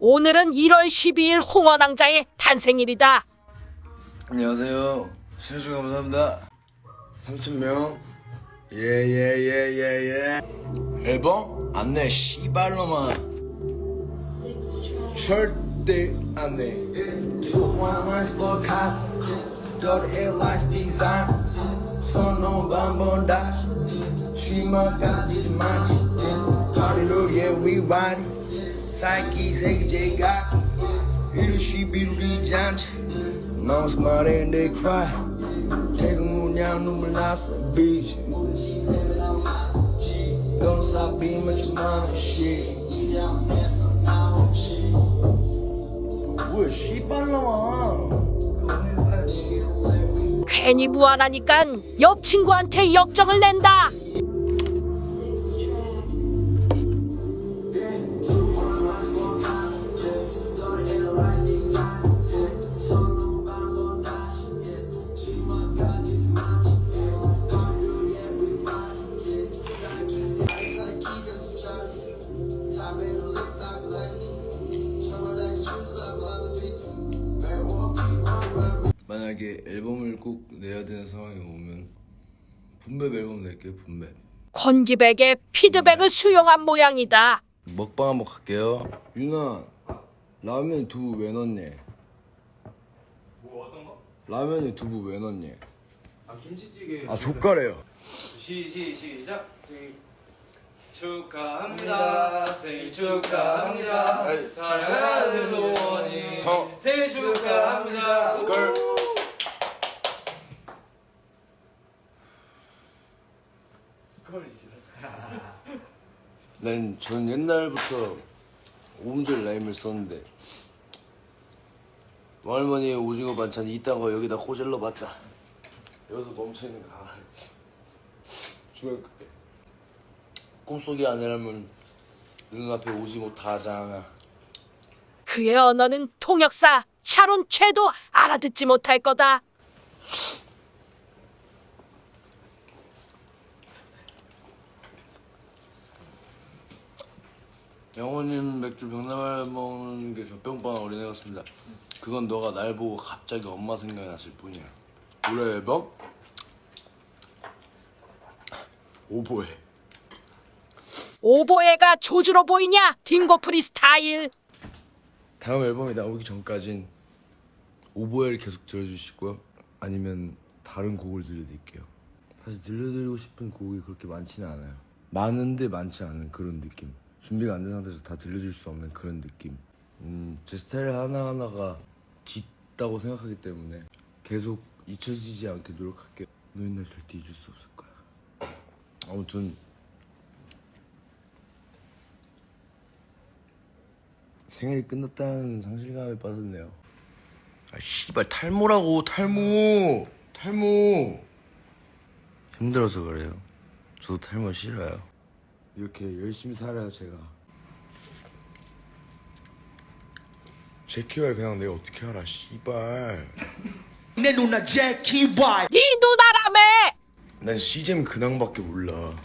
오늘은 1월 12일 홍어낭자의 탄생일이다. 안녕하세요. 시청해주셔서 감사합니다. 3,000명. 예, 예, 예, 예, 예. 앨범? 안 내, 씨발놈아. 절대 안 내. 사이키 세계제가 이르시 비루리 잔치 and they cry. 태국 그냥 눈물 났어 bitch Don't stop being much mom shit. 뭐야 씨발놈아 괜히 무안하니깐 옆 친구한테 역정을 낸다. 만약에 앨범을 꼭 내야 되는 상황이 오면 분배 앨범 낼게요 분배 권기백의 피드백을 수용한 모양이다. 먹방 한번 갈게요 유나 라면 두부 왜 넣니? 뭐 어떤 거? 라면에 두부 왜 넣니? 아 김치찌개. 아 족가래요 시시 시작. 생일 축하합니다. 생일 축하합니다. 사랑하는 노원이 어. 생일 축하합니다. 난 전 옛날부터 오음절 라임을 썼는데 할머니의 오징어 반찬 이딴 거 여기다 꼬질러 봤자 여기서 멈춰있는 거. 아, 중학교 때. 꿈속이 아니라면 눈앞에 오지 못하잖아 그의 언어는 통역사 샤론 최도 알아듣지 못할 거다. 영호님 맥주 병나발 먹는 게 젖병빵 어린애 같습니다 그건 너가 날 보고 갑자기 엄마 생각이 났을 뿐이야 올해 앨범? 오보해 오보에가 조주로 보이냐? 딩고프리 스타일. 다음 앨범이 나오기 전까진 오보에를 계속 들어주시고요. 아니면 다른 곡을 들려드릴게요. 사실 들려드리고 싶은 곡이 그렇게 많지는 않아요. 많은데 많지 않은 그런 느낌. 준비가 안 된 상태에서 다 들려줄 수 없는 그런 느낌. 음, 제 스타일 하나하나가 짙다고 생각하기 때문에 계속 잊혀지지 않게 노력할게요. 너희 날 절대 잊을 수 없을 거야. 아무튼 생일이 끝났다는 상실감에 빠졌네요. 아 씨발 탈모라고 탈모 탈모 힘들어서 그래요. 저도 탈모 싫어요. 이렇게 열심히 살아요 제가. 제 키를 그냥 내가 어떻게 알아 씨발. 내 누나 제키 바이 네 누나라며! 난 시잼 근황밖에 몰라.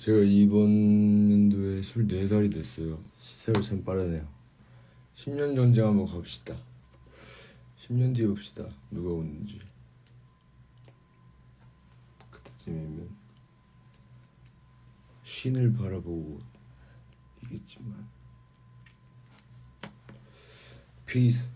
제가 이번 연도에 24살이 됐어요. 세월 참 빠르네요. 10년 전쟁 한번 갑시다. 10년 뒤에 봅시다. 누가 오는지. 그때쯤이면 신을 바라보고 이겠지만. Peace.